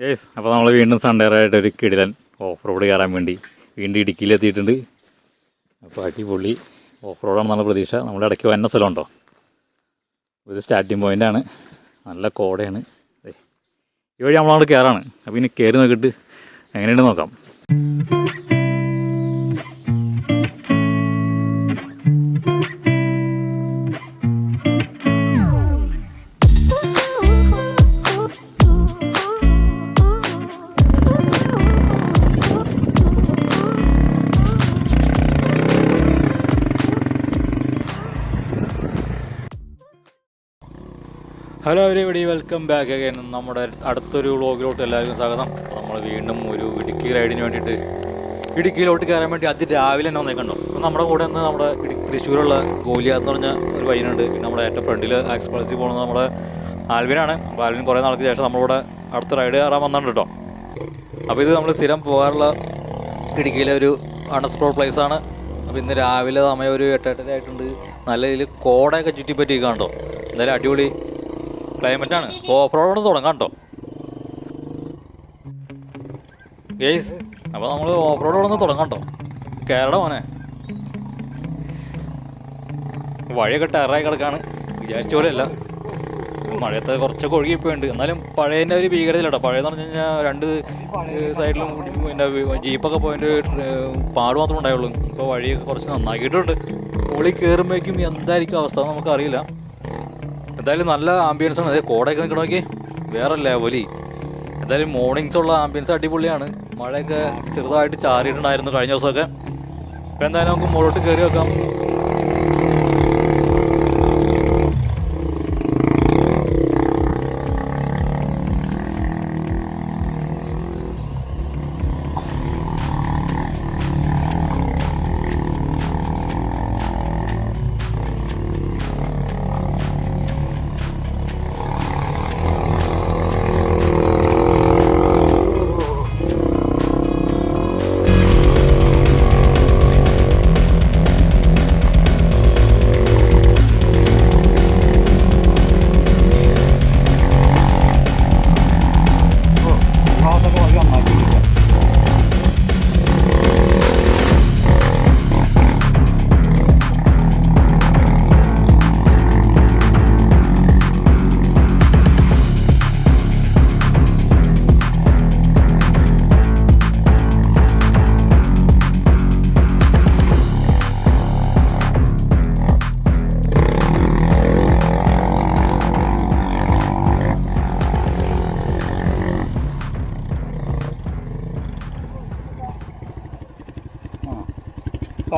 Yes അപ്പോൾ നമ്മൾ വീണ്ടും സൺഡേ ആയിട്ട് ഒരു കിടിലൻ ഓഫ് റോഡ് കയറാൻ വേണ്ടി വീണ്ടും ഇടുക്കിയിലെത്തിയിട്ടുണ്ട് അപ്പോൾ അടിപൊളി ഓഫ് റോഡാണെന്നുള്ള പ്രതീക്ഷ. നമ്മുടെ ഇടയ്ക്ക് വന്ന സ്ഥലമുണ്ടോ? ഇത് സ്റ്റാർട്ടിങ് ആണ്. നല്ല കോടയാണ്. ഈ വഴി നമ്മളങ്ങോട്ട് കയറാണ്. അപ്പോൾ ഇനി കയറി നോക്കിയിട്ട് എങ്ങനെയുണ്ട് നോക്കാം. Hello everybody welcome back again നമ്മുടെ അടുത്തൊരു വ്ളോഗിലോട്ട് എല്ലാവർക്കും സ്വാഗതം. നമ്മൾ വീണ്ടും ഒരു ഇടുക്കി റൈഡിന് വേണ്ടിയിട്ട് ഇടുക്കിയിലോട്ട് കയറാൻ വേണ്ടി അതിരാവിലെ തന്നെ വന്നേക്കണ്ടോ അപ്പോൾ നമ്മുടെ കൂടെ നിന്ന് നമ്മുടെ ഇടുക്കി തൃശ്ശൂരുള്ള ഗോലിയ എന്ന് പറഞ്ഞ ഒരു പയ്യനുണ്ട്. പിന്നെ നമ്മുടെ ഏറ്റവും ഫ്രണ്ടിൽ എക്സ്പ്രസിൽ പോകുന്നത് നമ്മുടെ ആൽവിനാണ്. അപ്പോൾ ആൽവിൻ കുറേ നാൾക്ക് ശേഷം നമ്മളിവിടെ അടുത്ത റൈഡ് കയറാൻ വന്നിട്ടുണ്ട് കേട്ടോ. അപ്പോൾ ഇത് നമ്മൾ സ്ഥിരം പോകാറുള്ള ഇടുക്കിയിലെ ഒരു അൺഎക്സ്പ്ലോർ പ്ലേസാണ് അപ്പോൾ ഇന്ന് രാവിലെ സമയം ഒരു എട്ടെട്ടര ആയിട്ടുണ്ട്. നല്ല രീതിയിൽ കോടയൊക്കെ ചുറ്റിപ്പറ്റി കണ്ടോ എന്തായാലും അടിപൊളി ക്ലൈമറ്റ് ആണ് ഓഫ് റോഡ് തുടങ്ങാം കേട്ടോ. ഗേസ് അപ്പോൾ നമ്മൾ ഓഫ് റോഡ് ഒന്ന് തുടങ്ങാം കേട്ടോ. കേരള മോനെ. വഴിയൊക്കെ ടയറായി കിടക്കാണ്. വിചാരിച്ച പോലെയല്ല. മഴയത്ത് കുറച്ചൊക്കെ ഒഴുകിപ്പോയിട്ടുണ്ട്. എന്നാലും പഴയതിന്റെ ഒരു ഭീകരതയില്ല കേട്ടോ. പഴയെന്ന് പറഞ്ഞു കഴിഞ്ഞാൽ രണ്ട് സൈഡിലും പിന്നെ ജീപ്പൊക്കെ പോയിട്ട് പാട് മാത്രമേ ഉണ്ടായുള്ളൂ. ഇപ്പോൾ വഴിയൊക്കെ കുറച്ച് നന്നാക്കിയിട്ടുണ്ട്. പൊളി കയറുമ്പോഴേക്കും എന്തായിരിക്കും അവസ്ഥ നമുക്കറിയില്ല. എന്തായാലും നല്ല ആംബിയൻസ് ആണ്. അതെ കോടയൊക്കെ നിൽക്കണമെങ്കിൽ വേറെ ലെവലി എന്തായാലും മോർണിംഗ്സ് ഉള്ള ആംബിയൻസ് അടിപൊളിയാണ്. മഴയൊക്കെ ചെറുതായിട്ട് ചാറിയിട്ടുണ്ടായിരുന്നു കഴിഞ്ഞ ദിവസമൊക്കെ. അപ്പോൾ എന്തായാലും നമുക്ക് മുകളിലോട്ട് കയറി വെക്കാം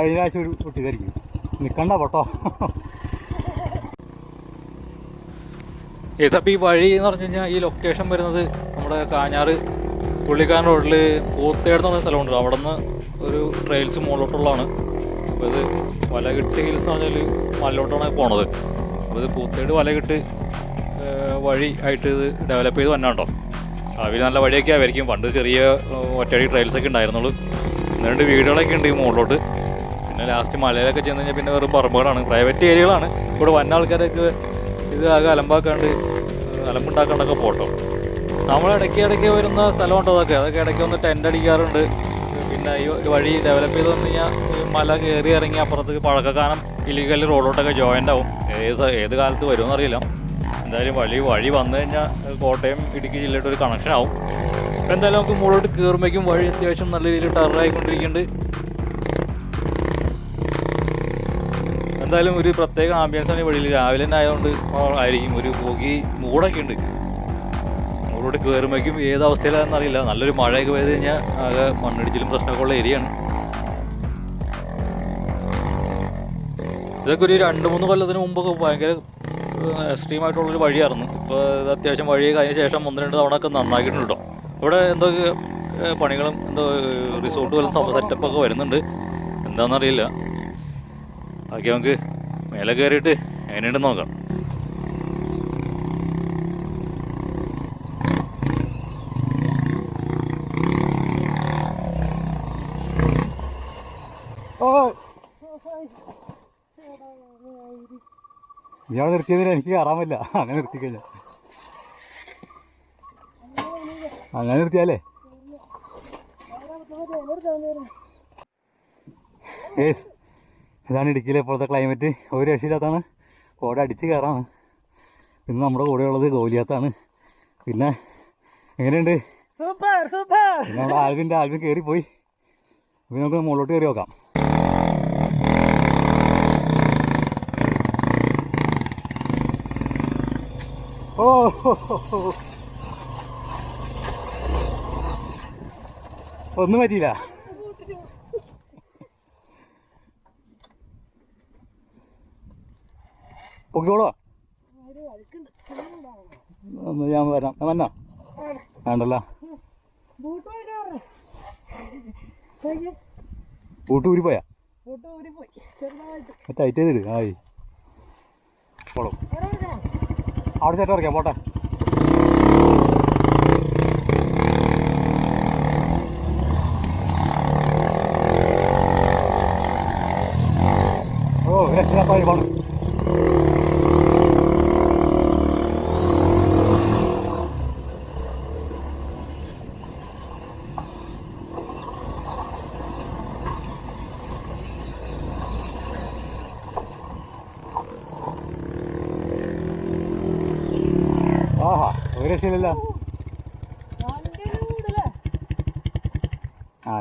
കഴിഞ്ഞ ആഴ്ച ഒരു കുട്ടി ധരിക്കും. നിൽക്കണ്ട പൊട്ടോ. ഏതപ്പോൾ ഈ വഴി എന്ന് പറഞ്ഞു കഴിഞ്ഞാൽ ഈ ലൊക്കേഷൻ വരുന്നത് നമ്മുടെ കാഞ്ഞാറ് പുള്ളിക്കാരൻ റോഡിൽ പൂത്തേട് എന്ന് പറഞ്ഞ സ്ഥലമുണ്ട് അവിടെ നിന്ന് ഒരു ട്രെയിൽസ് മുകളിലോട്ടുള്ളതാണ്. അപ്പോൾ ഇത് വലകിട്ട് ഹിൽസ് എന്ന് പറഞ്ഞാൽ മലയിലോട്ടാണ് പോണത്. അപ്പോൾ ഇത് പൂത്തേട് വലകിട്ട് വഴി ആയിട്ട് ഇത് ഡെവലപ്പ് ചെയ്ത് വന്നാണ്ടോ അവർ നല്ല വഴിയൊക്കെ ആയിരിക്കും. പണ്ട് ചെറിയ ഒറ്റയടി ട്രെയിൽസ് ഒക്കെ ഉണ്ടായിരുന്നുള്ളൂ. എന്നിട്ട് വീടുകളൊക്കെ ഉണ്ട് ഈ മുകളിലോട്ട്. പിന്നെ ലാസ്റ്റ് മലയിലൊക്കെ ചെന്ന് കഴിഞ്ഞാൽ പിന്നെ വെറും പറമ്പുകളാണ്. പ്രൈവറ്റ് ഏരിയകളാണ് ഇവിടെ വന്ന ആൾക്കാരൊക്കെ ഇത് ആകെ അലമ്പാക്കാണ്ട് അലമ്പുണ്ടാക്കാണ്ടൊക്കെ പോട്ടോ. നമ്മൾ ഇടയ്ക്ക് ഇടയ്ക്ക് വരുന്ന സ്ഥലമുണ്ടോ അതൊക്കെ? അതൊക്കെ ഇടയ്ക്ക് ഒന്ന് ടെന്റ് അടിക്കാറുണ്ട്. പിന്നെ ഈ വഴി ഡെവലപ്പ് ചെയ്ത് വന്നു കഴിഞ്ഞാൽ മല കയറി ഇറങ്ങി അപ്പുറത്തേക്ക് പഴക്കക്കാനം ഇല്ലീഗൽ റോഡോട്ടൊക്കെ ജോയിന്റ് ആവും. ഏത് ഏത് കാലത്ത് വരുമെന്ന് അറിയില്ല. എന്തായാലും വഴി വഴി വന്നു കഴിഞ്ഞാൽ കോട്ടയം ഇടുക്കി ജില്ലയുടെ ഒരു കണക്ഷൻ ആവും. എന്തായാലും നമുക്ക് മുകളിലോട്ട് കയറുമ്പോഴേക്കും വഴി അത്യാവശ്യം നല്ല രീതിയിൽ ടറായിക്കൊണ്ടിരിക്കുന്നുണ്ട് എന്തായാലും ഒരു പ്രത്യേക ആംബിയൻസാണ് ഈ വഴിയിൽ രാവിലെ തന്നെ ആയതുകൊണ്ട് ആയിരിക്കും. ഒരു പോകി മൂടൊക്കെ ഉണ്ട്. മൂടോട്ട് കയറുമ്പോഴേക്കും ഏത് അവസ്ഥയിലാണെന്ന് അറിയില്ല. നല്ലൊരു മഴയൊക്കെ പെയ്ത് കഴിഞ്ഞാൽ ആകെ മണ്ണിടിച്ചിലും പ്രശ്നമൊക്കെ ഉള്ള ഏരിയയാണ്. ഇതൊക്കെ ഒരു രണ്ട് മൂന്ന് കൊല്ലത്തിന് മുമ്പൊക്കെ ഭയങ്കര എക്സ്ട്രീം ആയിട്ടുള്ളൊരു വഴിയായിരുന്നു. ഇപ്പോൾ ഇത് അത്യാവശ്യം വഴി കഴിഞ്ഞ ശേഷം ഒന്ന് രണ്ട് തവണ ഒക്കെ നന്നാക്കിയിട്ടുണ്ട് കേട്ടോ ഇവിടെ എന്തൊക്കെ പണികളും എന്തോ റിസോർട്ട് പോലും സെറ്റപ്പൊക്കെ വരുന്നുണ്ട്. എന്താണെന്നറിയില്ല ബാക്കി നമുക്ക് മേലെ കയറിയിട്ട് എങ്ങനെയുണ്ടെന്ന് നോക്കാം. ഇയാൾ നിർത്തിയതിന് എനിക്ക് കയറാൻ പറ്റില്ല. അങ്ങനെ നിർത്തിക്കഴിഞ്ഞാൽ അങ്ങനെ നിർത്തിയാലേ. ഏസ് ഇതാണ് ഇടുക്കിയിലെ ഇപ്പോഴത്തെ ക്ലൈമറ്റ് ഒരു രക്ഷയില്ലാത്താണ് കോട അടിച്ച് കയറാണ്. പിന്നെ നമ്മുടെ കൂടെയുള്ളത് ഗോലിയാത്താണ്. പിന്നെ എങ്ങനെയുണ്ട്? Super super. പിന്നെ നമ്മുടെ ആൽവിന്റെ ആൽവിൻ കയറിപ്പോയി. പിന്നെ നമുക്ക് മുകളിലോട്ട് കയറി നോക്കാം. ഓ. ഒന്നും പറ്റിയില്ല. ഒന്ന് ഞാൻ വരാം. വന്നോ? വേണ്ടല്ലോ. ബൂട്ട് ഊരി ഊരിപ്പോയാ. ടൈറ്റ് ചെയ്തിട് ആയി. പോളോ. അവിടെ ചേട്ടാ ഇറക്കാം പോട്ടെ. ഓ രക്ഷയില്ലാത്ത പോണ്. ഒരു ആ.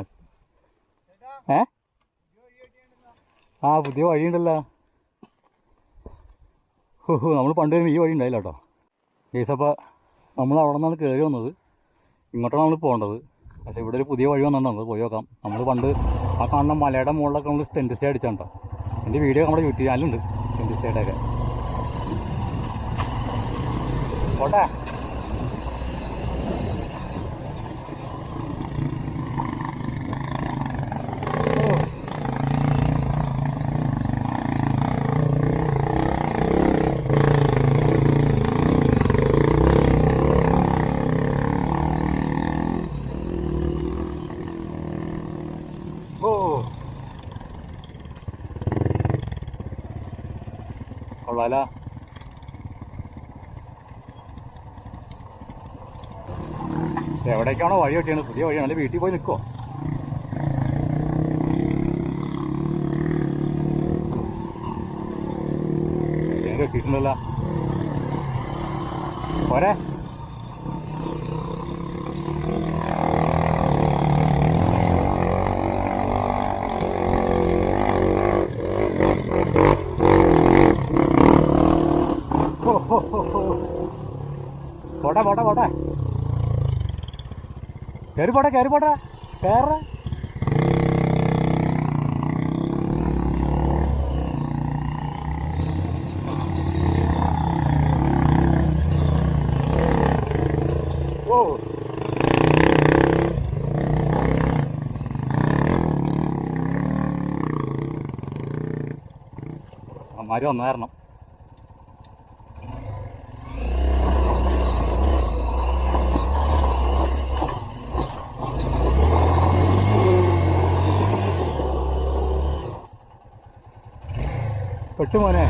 ഏ? ആ പുതിയ വഴിയുണ്ടല്ലോ. ഹോ ഹോ നമ്മൾ പണ്ട് വരുമ്പോൾ ഈ വഴി ഉണ്ടായില്ല കേട്ടോ. ഏസപ്പ നമ്മൾ അവിടെ നിന്നാണ് കയറി വന്നത്. ഇങ്ങോട്ടാണ് നമ്മൾ പോകേണ്ടത്. പക്ഷേ ഇവിടെ ഒരു പുതിയ വഴി വന്നിട്ടുണ്ട്. പോയി നോക്കാം. നമ്മൾ പണ്ട് ആ കാണുന്ന മലയുടെ മുകളിലൊക്കെ നമ്മൾ ടെന്റ് സ്റ്റേ അടിച്ചാണ്ടോ എന്റെ വീഡിയോ നമ്മുടെ യൂട്യൂബ് ചാനലുണ്ട് ടെന്റ് സ്റ്റേയുടെയൊക്കെ പോട്ടെ ഓ കൊള്ളാലോ എവിടേക്കാണോ വഴി കിട്ടിയത്? പുതിയ വഴിയാണ്. അല്ലെ വീട്ടിൽ പോയി നിൽക്കോ കിട്ടിയിട്ടുണ്ടല്ലോ പോരെ. പോട്ടെ പോട്ടെ പോട്ടെ കയറി പോട്ടെ കയറി പോട്ടെ. കയറ ഓ. അമ്മാര് കാരണം പെട്ടു മോനെ.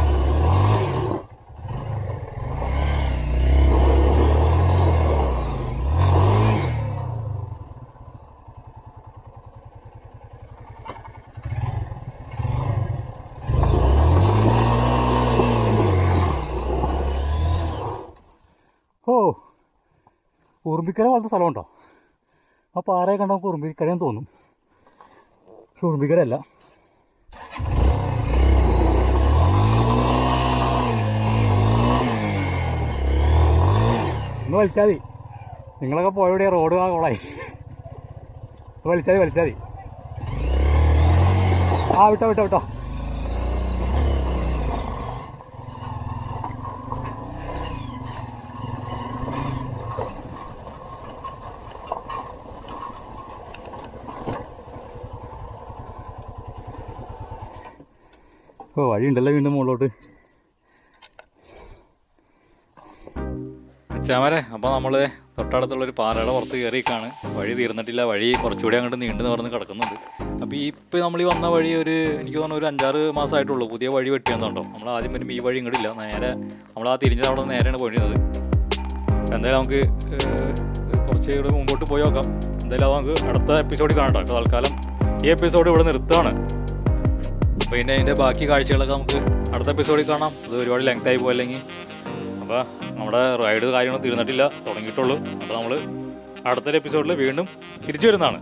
ഓ ഉറുമ്പിക്കര പോലത്തെ സ്ഥലമുണ്ടോ? ആ പാറയെ കണ്ട നമുക്ക് ഉറുമ്പിക്കരയെന്ന് തോന്നും. പക്ഷെ ഉറുമ്പിക്കര ഒന്ന് വലിച്ചാൽ മതി. നിങ്ങളൊക്കെ പോയവിടെ റോഡ് ആ കോളായി. വലിച്ചാൽ മതി വലിച്ചാൽ മതി. ആ വിട്ടോ വിട്ടോ വിട്ടോ. ഓ വഴിയുണ്ടല്ലോ വീണ്ടും മുകളിലോട്ട്. ചാമരെ അപ്പോൾ നമ്മൾ തൊട്ടടുത്തുള്ളൊരു പാറയുടെ പുറത്ത് കയറിയിക്കാണ് വഴി തീർന്നിട്ടില്ല വഴി കുറച്ചുകൂടി അങ്ങോട്ട് നീണ്ടെന്ന് പറഞ്ഞ് കിടക്കുന്നുണ്ട്. അപ്പോൾ ഈ ഇപ്പോൾ നമ്മൾ ഈ വന്ന വഴി ഒരു എനിക്ക് തോന്നുന്നു ഒരു അഞ്ചാറ് മാസമായിട്ടുള്ളൂ പുതിയ വഴി വെട്ടിയെന്നുണ്ടോ നമ്മൾ ആദ്യം വരുമ്പോൾ ഈ വഴി ഇങ്ങോട്ടില്ല നേരെ നമ്മൾ ആ തിരിഞ്ഞ അവിടെ നേരെയാണ് പോയിരുന്നത്. എന്തായാലും നമുക്ക് കുറച്ച് ഇവിടെ മുമ്പോട്ട് പോയി നോക്കാം. എന്തായാലും അത് നമുക്ക് അടുത്ത എപ്പിസോഡിൽ കാണട്ടോ അപ്പോൾ തൽക്കാലം ഈ എപ്പിസോഡ് ഇവിടെ നിർത്തുകയാണ്. പിന്നെ അതിന്റെ ബാക്കി കാഴ്ചകളൊക്കെ നമുക്ക് അടുത്ത എപ്പിസോഡിൽ കാണാം. അത് ഒരുപാട് ലെങ്ത് ആയി പോയി അല്ലെങ്കിൽ അപ്പോൾ നമ്മുടെ റൈഡ് കാര്യങ്ങളൊന്നും തീർന്നിട്ടില്ല. തുടങ്ങിയിട്ടുള്ളൂ. അപ്പോൾ നമ്മൾ അടുത്തൊരു എപ്പിസോഡിൽ വീണ്ടും തിരിച്ചു വരുന്നതാണ്.